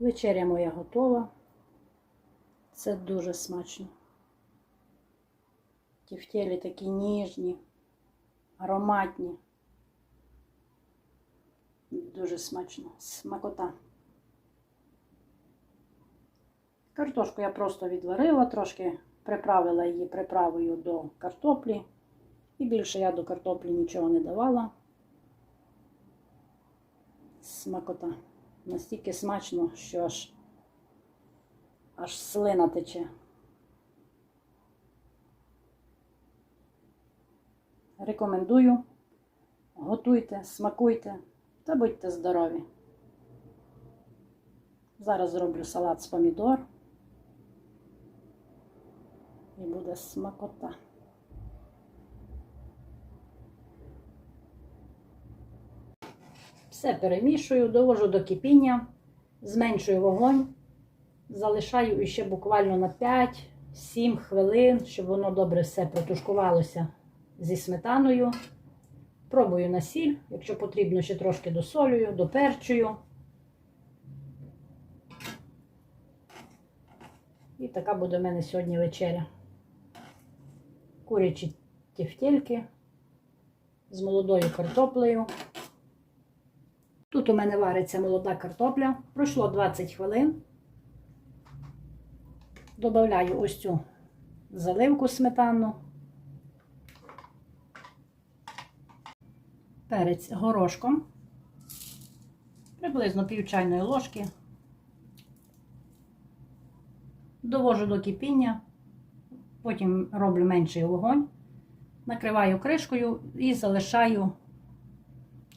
Вечеря моя готова. Це дуже смачно. Тівтєлі такі ніжні, ароматні. Дуже смачно. Смакота. Картошку я просто відварила, трошки приправила її приправою до картоплі. І більше я до картоплі нічого не давала. Смакота. Настільки смачно, що аж, аж слина тече. Рекомендую. Готуйте, смакуйте та будьте здорові. Зараз зроблю салат з помідор. І буде смакота. Все перемішую, довожу до кипіння, зменшую вогонь, залишаю ще буквально на 5-7 хвилин, щоб воно добре все протушкувалося зі сметаною. Пробую на сіль, якщо потрібно, ще трошки досолюю, доперчую. І така буде в мене сьогодні вечеря. Курячі тівтєльки з молодою картоплею. Тут у мене вариться молода картопля. Пройшло 20 хвилин. Добавляю ось цю заливку сметанну. Перець горошком. Приблизно пів чайної ложки. Довожу до кипіння. Потім роблю менший вогонь. Накриваю кришкою і залишаю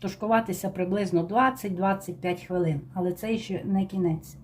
тушкуватися приблизно 20-25 хвилин, але це ще не кінець.